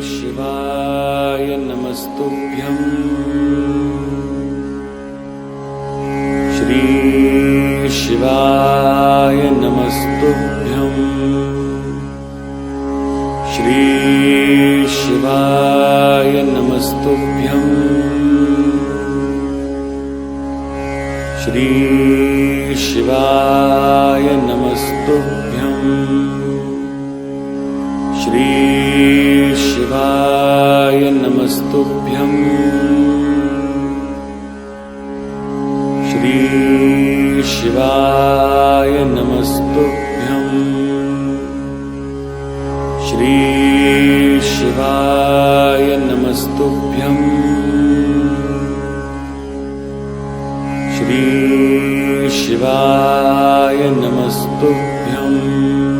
श्रीशिवाय नमस्तुभ्यम् श्रीशिवाय नमस्तुभ्यम् श्रीशिवाय नमस्तुभ्यम् श्रीशिवाय नमस्तुभ्यम् श्रीशिवाय नमस्तुभ्यम्। श्रीशिवाय नमस्तुभ्यम्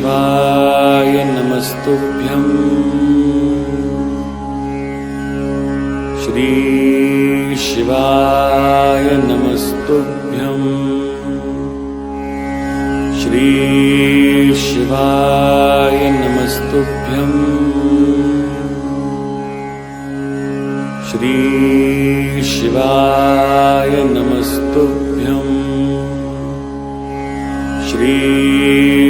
श्रीशिवाय नमस्तुभ्यम् श्रीशिवाय नमस्तुभ्यम् श्रीशिवाय नमस्तुभ्यम् श्रीशिवाय नमस्तुभ्यम्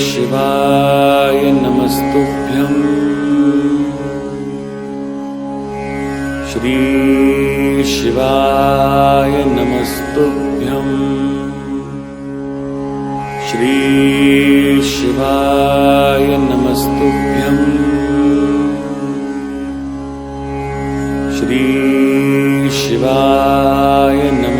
श्रीशिवाय नमस्तुभ्यम् श्रीशिवाय नमस्तुभ्यम् श्रीशिवाय नमस्तुभ्यम् श्रीशिवाय नमस्तुभ्यम्